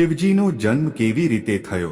શિવજીનો જન્મ કેવી રીતે થયો?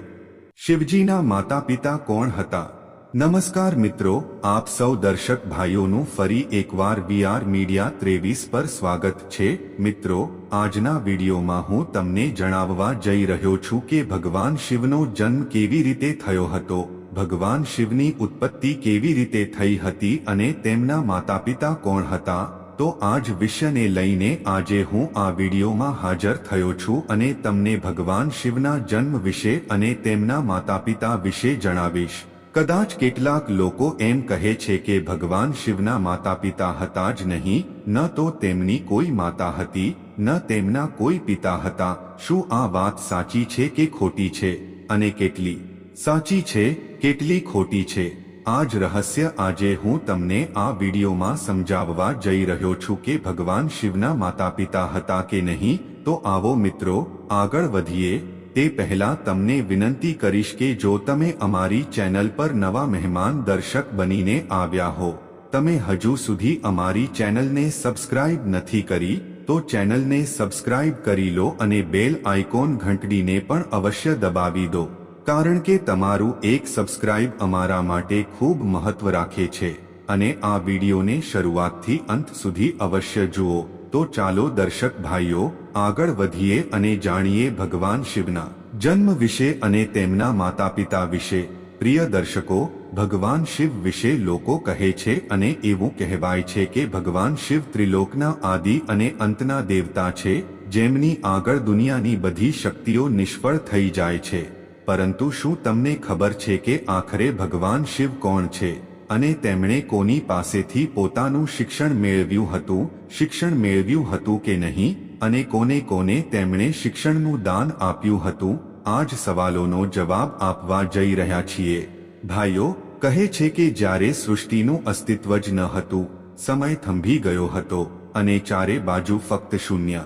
શિવજીના માતા પિતા કોણ હતા? નમસ્કાર મિત્રો, આપ સૌ દર્શક ભાઈઓનું ફરી એકવાર વીઆર મીડિયા ત્રેવીસ પર સ્વાગત છે. મિત્રો, આજના વિડીયોમાં હું તમને જણાવવા જઈ રહ્યો છું કે ભગવાન શિવનો જન્મ કેવી રીતે થયો હતો? ભગવાન શિવની ઉત્પત્તિ કેવી રીતે થઈ હતી અને તેમના માતા પિતા કોણ હતા? તો આ જ વિષયને લઈને આજે હું આ વિડીયોમાં હાજર થયો છું અને તમને ભગવાન શિવના જન્મ વિશે અને તેમના માતા પિતા વિશે જણાવીશ. કદાચ કેટલાક લોકો એમ કહે છે કે ભગવાન શિવના માતા પિતા હતા જ નહીં, ન તો તેમની કોઈ માતા હતી, ન તેમના કોઈ પિતા હતા. શું આ વાત સાચી છે કે ખોટી છે? અને કેટલી? સાચી છે, કેટલી ખોટી છે? આ જ રહસ્ય આજે હું તમને આ વિડીયોમાં સમજાવવા જઈ રહ્યો છું કે ભગવાન શિવના માતા પિતા હતા કે નહીં, તો આવો મિત્રો, આગળ વધીએ, તે પહેલા તમને વિનંતી કરીશ કે જો તમે અમારી ચેનલ પર નવા મહેમાન દર્શક બનીને આવ્યા હો, તમે હજુ સુધી અમારી ચેનલને સબસ્ક્રાઇબ નથી કરી, તો ચેનલને સબસ્ક્રાઇબ કરી લો અને બેલ આઇકોન ઘંટડીને પણ અવશ્ય દબાવી દો. કારણ કે તમારું એક સબસ્ક્રાઇબ અમારા માટે ખૂબ મહત્વ રાખે છે અને આ વિડીયોને શરૂઆતથી અંત સુધી અવશ્ય જુઓ. તો ચાલો દર્શક ભાઈઓ, આગળ વધીએ અને જાણીએ ભગવાન શિવના જન્મ વિશે અને તેમના માતા પિતા વિશે. પ્રિય દર્શકો, ભગવાન શિવ વિશે લોકો કહે છે અને એવું કહેવાય છે કે ભગવાન શિવ ત્રિલોકના આદિ અને અંતના દેવતા છે, જેમની આગળ દુનિયાની બધી શક્તિઓ નિષ્ફળ થઈ જાય છે. પરંતુ શું તમને ખબર છે કે આખરે ભગવાન શિવ કોણ છે? અને તેમણે કોની પાસેથી પોતાનું શિક્ષણ મેળવ્યું હતું? શિક્ષણ મેળવ્યું હતું કે નહીં? અને કોને કોને તેમણે શિક્ષણનું દાન આપ્યું હતું? આ જ સવાલોનો જવાબ આપવા જઈ રહ્યા છીએ. ભાઈઓ, કહે છે કે જ્યારે સૃષ્ટિનું અસ્તિત્વ જ ન હતું, સમય થંભી ગયો હતો, અને ચારે બાજુ ફક્ત શૂન્ય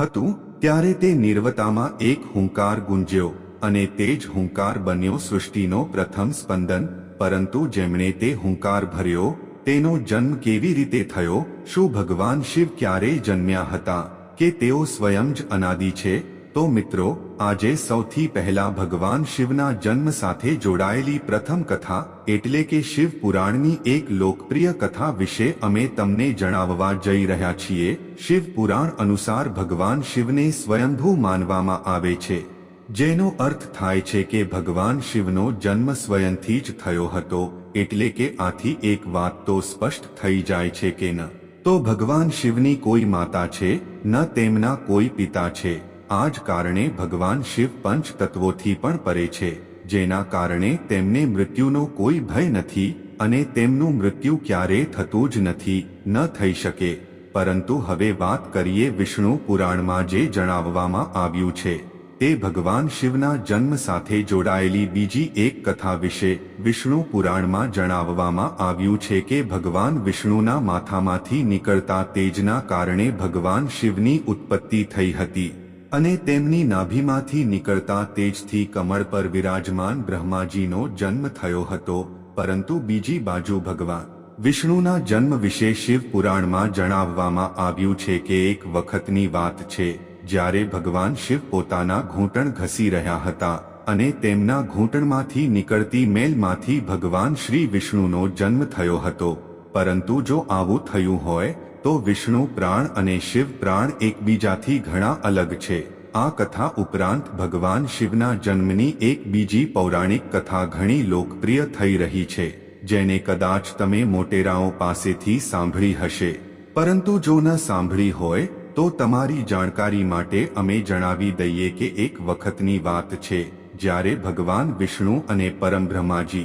હતું, ત્યારે તે નિર્વતામાં એક હુંકાર ગુંજ્યો. અને તે જ હુંકાર બન્યો સૃષ્ટિનો પ્રથમ સ્પંદન, પરંતુ જેમણે તે હુંકાર ભર્યો, તેનો જન્મ કેવી રીતે થયો, શું ભગવાન શિવ ક્યારે જન્મ્યા હતા, કે તેઓ સ્વયં જ અનાદિ છે? તો મિત્રો, આજે સૌથી પહેલા ભગવાન શિવના જન્મ સાથે જોડાયેલી પ્રથમ કથા, એટલે કે શિવ પુરાણની એક લોકપ્રિય કથા વિશે અમે તમને જણાવવા જઈ રહ્યા છીએ, શિવ પુરાણ અનુસાર ભગવાન શિવને સ્વયંભૂ માનવામાં આવે છે. જેનો અર્થ થાય છે કે ભગવાન શિવનો જન્મ સ્વયંથી જ થયો હતો, એટલે કે આથી એક વાત તો સ્પષ્ટ થઈ જાય છે કે ન. તો ભગવાન શિવની કોઈ માતા છે, ન તેમના કોઈ પિતા છે. આ જ કારણે ભગવાન શિવ પંચ તત્વોથી પણ પરે છે, જેના કારણે તેમને મૃત્યુનો કોઈ ભય નથી અને તેમનું મૃત્યુ ક્યારે થતું જ નથી, ન થઈ શકે. પરંતુ હવે વાત કરીએ વિષ્ણુ પુરાણમાં જે જણાવવામાં આવ્યું છે. તે ભગવાન શિવના જન્મ સાથે જોડાયેલી બીજી એક કથા વિશે વિષ્ણુ પુરાણમાં જણાવવામાં આવ્યું છે કે ભગવાન વિષ્ણુના માથામાંથી નીકળતા તેજના કારણે ભગવાન શિવની ઉત્પત્તિ થઈ હતી અને તેમની નાભીમાંથી નીકળતા તેજથી કમળ પર વિરાજમાન બ્રહ્માજીનો જન્મ થયો હતો. પરંતુ બીજી બાજુ ભગવાન વિષ્ણુના જન્મ વિશે શિવ પુરાણમાં જણાવવામાં આવ્યું છે કે એક વખતની વાત છે જ્યારે ભગવાન શિવ પોતાના ઘૂંટણ ઘસી રહ્યા હતા અને તેમના ઘૂંટણમાંથી નીકળતી મેલમાંથી ભગવાન શ્રી વિષ્ણુનો જન્મ થયો હતો. પરંતુ જો આવું થયું હોય, તો વિષ્ણુ પ્રાણ અને શિવ પ્રાણ એકબીજાથી ઘણા અલગ છે. આ કથા ઉપરાંત ભગવાન શિવના જન્મની એક બીજી પૌરાણિક કથા ઘણી લોકપ્રિય થઈ રહી છે, જેને કદાચ તમે મોટેરાઓ પાસેથી સાંભળી હશે. પરંતુ જો ન સાંભળી હોય તો તમારી જાણકારી માટે અમે જણાવી દઈએ કે એક વખતની વાત છે, જ્યારે ભગવાન વિષ્ણુ અને પરમબ્રહ્માજી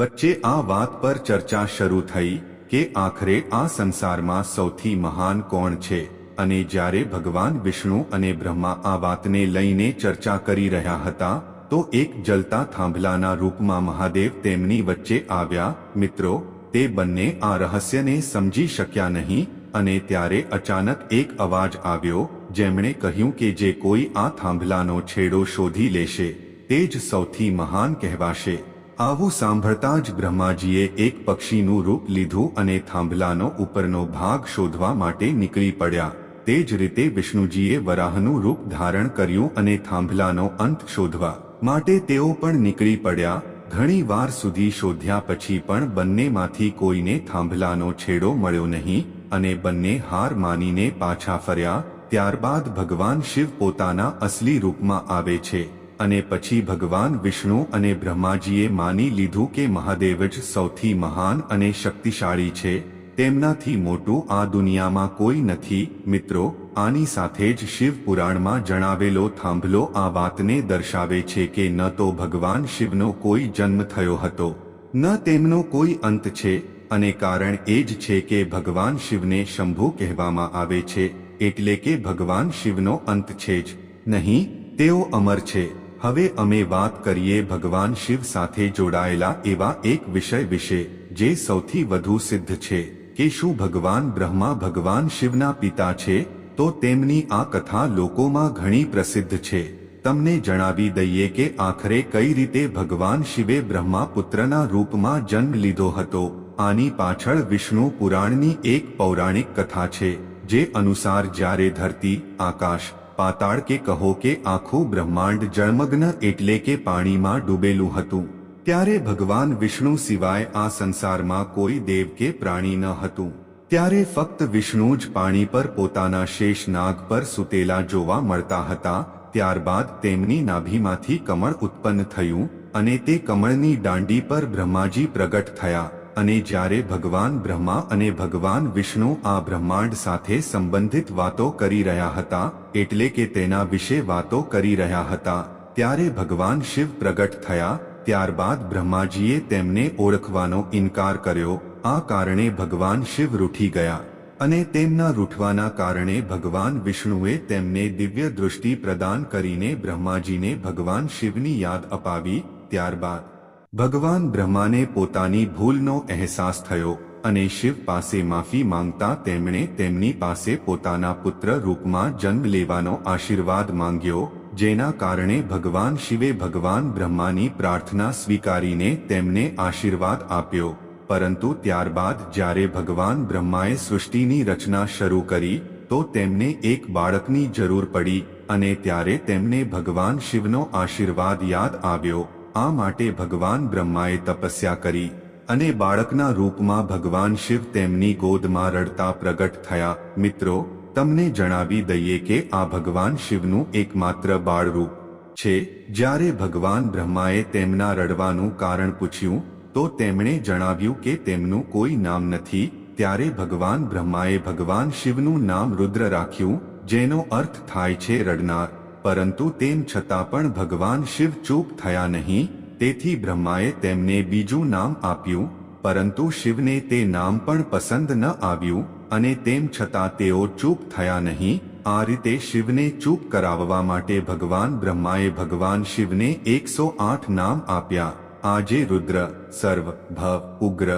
વચ્ચે આ વાત પર ચર્ચા શરૂ થઈ કે આખરે આ સંસારમાં સૌથી મહાન કોણ છે અને જ્યારે ભગવાન વિષ્ણુ અને બ્રહ્મા આ વાતને લઈને ચર્ચા કરી રહ્યા હતા, તો એક જલતા થાંભલાના રૂપમાં મહાદેવ તેમની વચ્ચે આવ્યા, મિત્રો, તે બંને આ રહસ્યને સમજી શક્યા નહીં અને ત્યારે અચાનક એક અવાજ આવ્યો, જેમણે કહ્યું કે જે કોઈ આ થાંભલાનો છેડો શોધી લેશે, તે જ સૌથી મહાન કહેવાશે. આવું સાંભળતા જ બ્રહ્માજીએ એક પક્ષીનું રૂપ લીધું અને થાંભલાનો ઉપરનો ભાગ શોધવા માટે નીકળી પડ્યા. તે જ રીતે વિષ્ણુજીએ વરાહનું રૂપ ધારણ કર્યું અને થાંભલાનો અંત શોધવા માટે તેઓ પણ નીકળી પડ્યા. ઘણી વાર સુધી શોધ્યા પછી પણ બંનેમાંથી કોઈને થાંભલાનો છેડો મળ્યો નહીં. અને બંને હાર માનીને પાછા ફર્યા, ત્યારબાદ ભગવાન શિવ પોતાના અસલી રૂપમાં આવે છે અને પછી ભગવાન વિષ્ણુ અને બ્રહ્માજીએ માની લીધું કે મહાદેવ જ સૌથી મહાન અને શક્તિશાળી છે. તેમનાથી મોટું આ દુનિયામાં કોઈ નથી. મિત્રો, આની સાથે જ શિવ પુરાણમાં જણાવેલો થાંભલો આ વાતને દર્શાવે છે કે ન તો ભગવાન શિવનો કોઈ જન્મ થયો હતો, ન તેમનો કોઈ અંત છે. અને કારણ એ જ છે કે ભગવાન શિવને શંભુ કહેવામાં આવે છે, એટલે કે ભગવાન શિવનો અંત છે જ. નહીં, તેઓ અમર છે. હવે અમે વાત કરીએ ભગવાન શિવ સાથે જોડાયેલા એવા એક વિષય વિશે, જે સૌથી વધુ સિદ્ધ છે, કે શું ભગવાન બ્રહ્મા ભગવાન શિવના પિતા છે, તો તેમની આ કથા લોકોમાં ઘણી પ્રસિદ્ધ છે. તમને જણાવી દઈએ કે આખરે કઈ રીતે ભગવાન શિવે બ્રહ્મા પુત્રના રૂપમાં જન્મ લીધો હતો. આની પાછળ વિષ્ણુ પુરાણની એક પૌરાણિક કથા છે, જે અનુસાર જ્યારે ધરતી, આકાશ, પાતાળ કે કહો કે આખું બ્રહ્માંડ જળમગ્ન એટલે કે પાણીમાં ડૂબેલું હતું, ત્યારે ભગવાન વિષ્ણુ સિવાય આ સંસારમાં કોઈ દેવ કે પ્રાણી ન હતું, ત્યારે ફક્ત વિષ્ણુ જ પાણી પર પોતાના શેષ નાગ પર સૂતેલા જોવા મળતા હતા, ત્યારબાદ તેમની નાભીમાંથી કમળ ઉત્પન્ન થયું, અને તે કમળની દાંડી પર બ્રહ્માજી પ્રગટ થયા. અને જ્યારે ભગવાન બ્રહ્મા અને ભગવાન વિષ્ણુ આ બ્રહ્માંડ સાથે સંબંધિત વાતો કરી રહ્યા હતા, એટલે કે તેના વિશે વાતો કરી રહ્યા હતા, ત્યારે ભગવાન શિવ પ્રગટ થયા, ત્યારબાદ બ્રહ્માજીએ તેમને ઓળખવાનો ઇનકાર કર્યો, આ કારણે ભગવાન શિવ રૂઠી ગયા, અને તેમના રૂઠવાના કારણે ભગવાન વિષ્ણુએ તેમને દિવ્ય દૃષ્ટિ પ્રદાન કરીને બ્રહ્માજીને ભગવાન શિવની યાદ અપાવી, ત્યારબાદ ભગવાન બ્રહ્માને પોતાની ભૂલનો અહેસાસ થયો અને શિવ પાસે માફી માંગતા તેમણે તેમની પાસે પોતાના પુત્ર રૂપમાં જન્મ લેવાનો આશીર્વાદ માંગ્યો, જેના કારણે ભગવાન શિવે ભગવાન બ્રહ્માની પ્રાર્થના સ્વીકારીને તેમને આશીર્વાદ આપ્યો. પરંતુ ત્યારબાદ જ્યારે ભગવાન બ્રહ્માએ સૃષ્ટિની રચના શરૂ કરી, તો તેમને એક બાળકની જરૂર પડી અને ત્યારે તેમને ભગવાન શિવનો આશીર્વાદ યાદ આવ્યો. આ માટે ભગવાન બ્રહ્માએ તપસ્યા કરી અને બાળકના રૂપમાં ભગવાન શિવ તેમની ગોદમાં રડતા પ્રગટ થયા. મિત્રો, તમને જણાવી દઈએ કે આ ભગવાન શિવનું એકમાત્ર બાળરૂપ છે. જ્યારે ભગવાન બ્રહ્માએ તેમના રડવાનું કારણ પૂછ્યું, તો તેમણે જણાવ્યું કે તેમનું કોઈ નામ નથી. ત્યારે ભગવાન બ્રહ્માએ ભગવાન શિવનું નામ રુદ્ર રાખ્યું, જેનો અર્થ થાય છે રડનાર. પરંતુ તેમ છતાં પણ ભગવાન શિવ ચૂપ થયા નહીં, તેથી બ્રહ્માએ તેમને બીજું નામ આપ્યું, પરંતુ શિવને તે નામ પણ પસંદ ન આવ્યું, અને તેમ છતાં તેઓ ચૂપ થયા નહીં, આ રીતે શિવને ચૂપ કરાવવા માટે ભગવાન બ્રહ્માએ ભગવાન શિવને એકસો આઠ નામ આપ્યા, આજે રુદ્ર, સર્વ, ભવ, ઉગ્ર,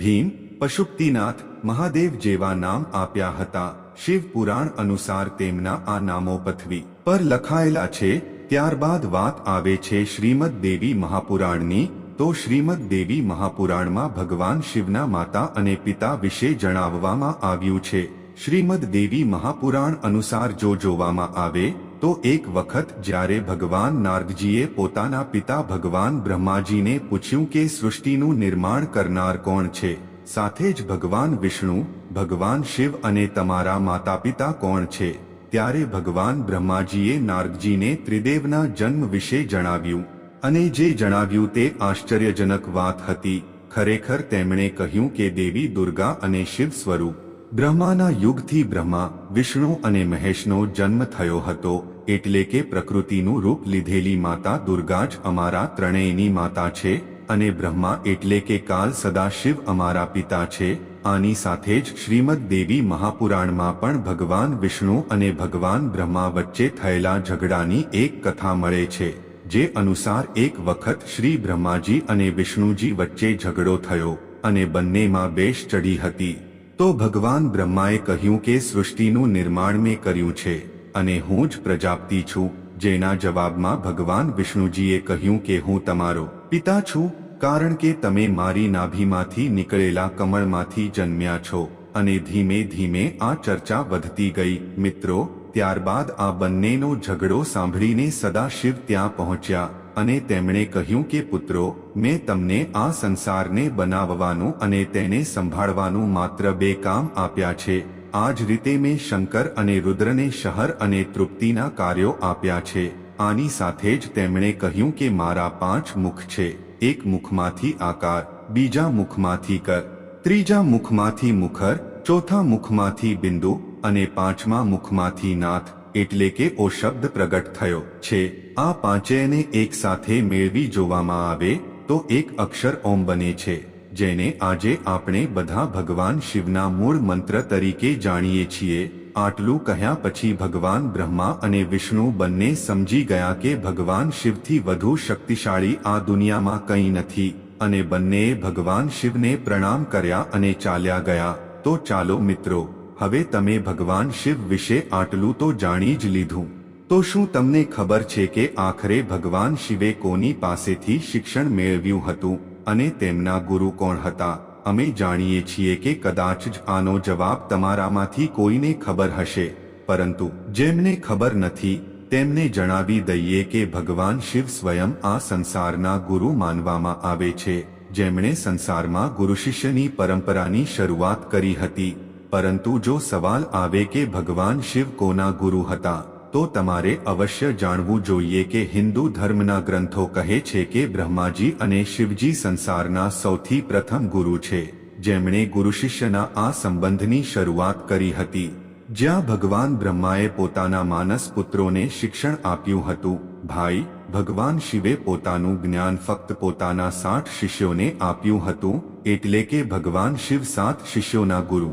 ભીમ, પશુપતિનાથ, મહાદેવ જેવા નામ આપ્યા હતા, શિવ પુરાણ અનુસાર તેમના આ નામો પથવી. પર લખાયેલા છે, ત્યારબાદ વાત આવે છે શ્રીમદ દેવી મહાપુરાણની, તો શ્રીમદ દેવી મહાપુરાણમાં ભગવાન શિવના માતા અને પિતા વિશે જણાવવામાં આવ્યું છે. શ્રીમદ દેવી મહાપુરાણ અનુસાર જો જોવામાં આવે, તો એક વખત જ્યારે ભગવાન નારદજીએ પોતાના પિતા ભગવાન બ્રહ્માજીને પૂછ્યું કે સૃષ્ટિનું નિર્માણ કરનાર કોણ છે, સાથે જ ભગવાન વિષ્ણુ, ભગવાન શિવ અને તમારા માતા પિતા કોણ છે? ત્યારે ભગવાન બ્રહ્માજીએ નારદજીને ત્રિદેવના જન્મ વિશે જણાવ્યું. અને જે જણાવ્યું તે આશ્ચર્યજનક વાત હતી. ખરેખર તેમણે કહ્યું કે દેવી દુર્ગા અને શિવ સ્વરૂપ, બ્રહ્માના યુગથી બ્રહ્મા, વિષ્ણુ અને મહેશનો જન્મ થયો હતો, એટલે કે પ્રકૃતિનું રૂપ લીધેલી માતા દુર્ગા જ અમારા ત્રણેયની માતા છે, અને બ્રહ્મા એટલે કે કાલ સદાશિવ અમારા પિતા છે આની સાથે જ શ્રીમદ દેવી મહાપુરાણમાં પણ ભગવાન વિષ્ણુ અને ભગવાન બ્રહ્મા વચ્ચે થયેલા ઝઘડાની એક કથા મળે છે, જે અનુસાર એક વખત શ્રી બ્રહ્માજી અને વિષ્ણુજી વચ્ચે ઝઘડો થયો અને બંનેમાં બેશ ચડી હતી. તો ભગવાન બ્રહ્માએ કહ્યું કે સૃષ્ટિનું નિર્માણ મેં કર્યું છે અને હું જ પ્રજાપતિ છું, જેના જવાબમાં ભગવાન વિષ્ણુજીએ કહ્યું કે હું તમારો પિતા છું કારણ કે તમે મારી નાભીમાંથી નીકળેલા કમળમાંથી જન્મ્યા છો અને ધીમે ધીમે આ ચર્ચા વધતી ગઈ. મિત્રો, ત્યારબાદ આ બંનેનો ઝઘડો સાંભળીને સદાશિવ ત્યાં પહોંચ્યા અને તેમણે કહ્યું કે, પુત્રો, મેં તમને આ સંસારને બનાવવાનું અને તેને સંભાળવાનું માત્ર બે કામ આપ્યા છે. આ જ રીતે મેં શંકર અને રુદ્રને શહર અને તૃપ્તિના કાર્યો આપ્યા છે. આની સાથે જ તેમણે કહ્યું કે, મારા પાંચ મુખ છે. એક મુખમાંથી આકાર, બીજા મુખમાંથી કર, ત્રીજા મુખમાંથી મુખર, ચોથા મુખમાંથી બિંદુ અને પાંચમા મુખમાંથી નાથ, એટલે કે ઓ શબ્દ પ્રગટ થયો છે. આ પાંચેયને એક સાથે મેળવી જોવામાં આવે તો એક અક્ષર ઓમ બને છે, જેને આજે આપણે બધા ભગવાન શિવના મૂળ મંત્ર તરીકે જાણીએ છીએ. આટલું કહ્યા પછી ભગવાન બ્રહ્મા અને વિષ્ણુ બંને સમજી ગયા કે ભગવાન શિવથી વધુ શક્તિશાળી આ દુનિયામાં કંઈ નથી અને બંનેએ ભગવાન શિવને પ્રણામ કર્યા અને ચાલ્યા ગયા. તો ચાલો મિત્રો, હવે તમે ભગવાન શિવ વિશે આટલું તો જાણી જ લીધું. તો શું તમને ખબર છે કે આખરે ભગવાન શિવે કોની પાસેથી શિક્ષણ મેળવ્યું હતું અને તેમના ગુરુ કોણ હતા? અમે જાણીએ છીએ કે કદાચ જ આનો જવાબ તમારામાંથી કોઈને ખબર હશે. પરંતુ જેમને ખબર નથી, તેમને જણાવી દઈએ કે ભગવાન શિવ સ્વયં આ સંસારના ગુરુ માનવામાં આવે છે, જેમણે સંસારમાં ગુરુ શિષ્યની પરંપરાની શરૂઆત કરી હતી. પરંતુ જો સવાલ આવે કે ભગવાન શિવ કોના ગુરુ હતા તો તમારે અવશ્ય જાણવું જોઈએ કે હિન્દુ ધર્મના ગ્રંથો કહે છે કે બ્રહ્માજી અને શિવજી સંસારના સૌથી પ્રથમ ગુરુ છે, જેમણે ગુરુ શિષ્યના આ સંબંધની શરૂઆત કરી હતી. જ્યાં ભગવાન બ્રહ્માએ પોતાના માનસ પુત્રોને શિક્ષણ આપ્યું હતું, ભાઈ, ભગવાન શિવે પોતાનું જ્ઞાન ફક્ત પોતાના સાઠ શિષ્યોને આપ્યું હતું, એટલે કે ભગવાન શિવ સાત શિષ્યોના ગુરુ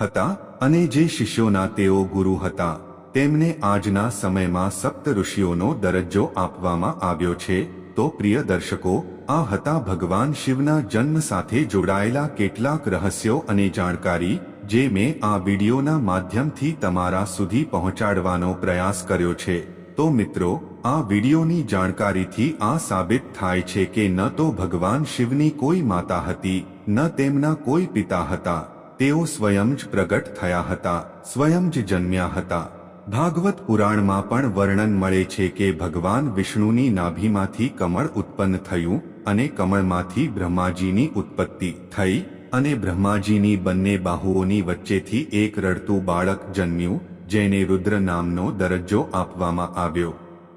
હતા, અને જે શિષ્યોના તેઓ ગુરુ હતા. તેમને આજના સમયમાં સપ્ત ઋષિઓનો દરજ્જો આપવામાં આવ્યો છે. તો પ્રિય દર્શકો, આ હતા ભગવાન શિવના જન્મ સાથે જોડાયેલા કેટલાક રહસ્યો અને જાણકારી, જે મેં આ વિડીયોના માધ્યમથી તમારા સુધી પહોંચાડવાનો પ્રયાસ કર્યો છે. તો મિત્રો, આ વિડીયોની જાણકારીથી આ સાબિત થાય છે કે ન તો ભગવાન શિવની કોઈ માતા હતી, ન તેમના કોઈ પિતા હતા. તેઓ સ્વયં જ પ્રગટ થયા હતા, સ્વયં જ જન્મ્યા હતા. ભાગવત પુરાણમાં પણ વર્ણન મળે છે કે ભગવાન વિષ્ણુની નાભીમાંથી કમળ ઉત્પન્ન થયું અને કમળમાંથી બ્રહ્માજીની ઉત્પત્તિ થઈ અને બ્રહ્માજીની બંને બાહુઓની વચ્ચેથી એક રડતું બાળક જન્મ્યું, જેને રુદ્ર નામનો દરજ્જો આપવામાં આવ્યો.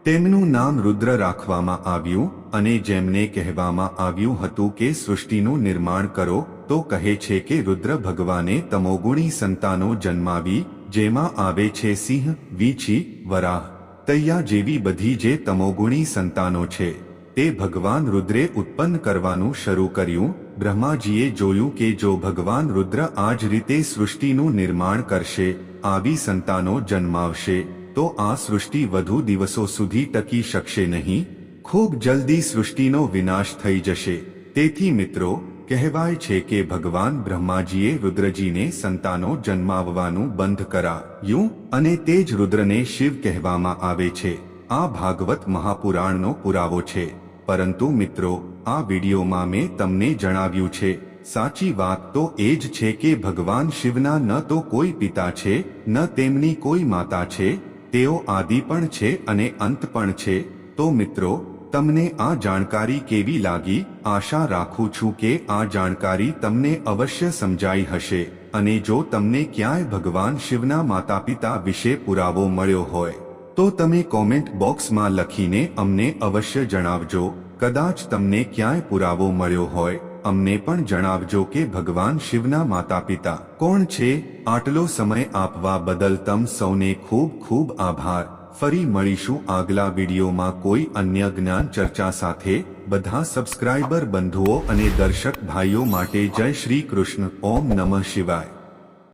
તેમનું નામ રુદ્ર રાખવામાં આવ્યું અને જેમને કહેવામાં આવ્યું હતું કે સૃષ્ટિનું નિર્માણ કરો, તો કહે છે કે રુદ્ર ભગવાને તમોગુણી સંતાનો જન્માવી જેમાં આવે છે સિંહ, વીછી, વરાહ. તૈયા જેવી બધી જે તમોગુણી સંતાનો છે. તે ભગવાન રુદ્રે ઉત્પન્ન કરવાનું શરૂ કર્યું. બ્રહ્માજીએ જોયું કે જો ભગવાન રુદ્ર આ જ રીતે સૃષ્ટિનું નિર્માણ કરશે, આવી સંતાનો જન્માવશે, તો આ સૃષ્ટિ વધુ દિવસો સુધી ટકી શકશે નહીં. ખૂબ જલ્દી સૃષ્ટિનો વિનાશ થઈ જશે. તેથી મિત્રો કહેવાય છે કે ભગવાન બ્રહ્માજીએ રુદ્રજીને સંતાનો જન્માવવાનું બંધ કરાયું અને તે જ રુદ્રને શિવ કહેવામાં આવે છે. આ ભાગવત મહાપુરાણનો પુરાવો છે. પરંતુ મિત્રો, આ વિડીયોમાં મેં તમને જણાવ્યું છે. સાચી વાત તો એ જ છે કે ભગવાન શિવના ન તો કોઈ પિતા છે, ન તેમની કોઈ માતા છે, તેઓ આદિ પણ છે અને અંત પણ છે. તો મિત્રો તમને આ જાણકારી કેવી લાગી? આશા રાખું છું કે આ જાણકારી તમને અવશ્ય સમજાઈ હશે. અને જો તમને ક્યાંય ભગવાન શિવના માતા પિતા વિશે પુરાવો મળ્યો હોય, તો તમે કોમેન્ટ બોક્સમાં લખીને અમને અવશ્ય જણાવજો. કદાચ તમને ક્યાંય પુરાવો મળ્યો હોય, અમને પણ જણાવજો કે ભગવાન શિવના માતા પિતા કોણ છે? આટલો સમય આપવા બદલ તમ સૌને ખૂબ ખૂબ આભાર. ફરી મળીશું આગલા વિડીયોમાં કોઈ અન્ય જ્ઞાન ચર્ચા સાથે. બધા સબસ્ક્રાઇબર બંધુઓ અને દર્શક ભાઈઓ માટે જય શ્રી કૃષ્ણ. ઓમ નમઃ શિવાય.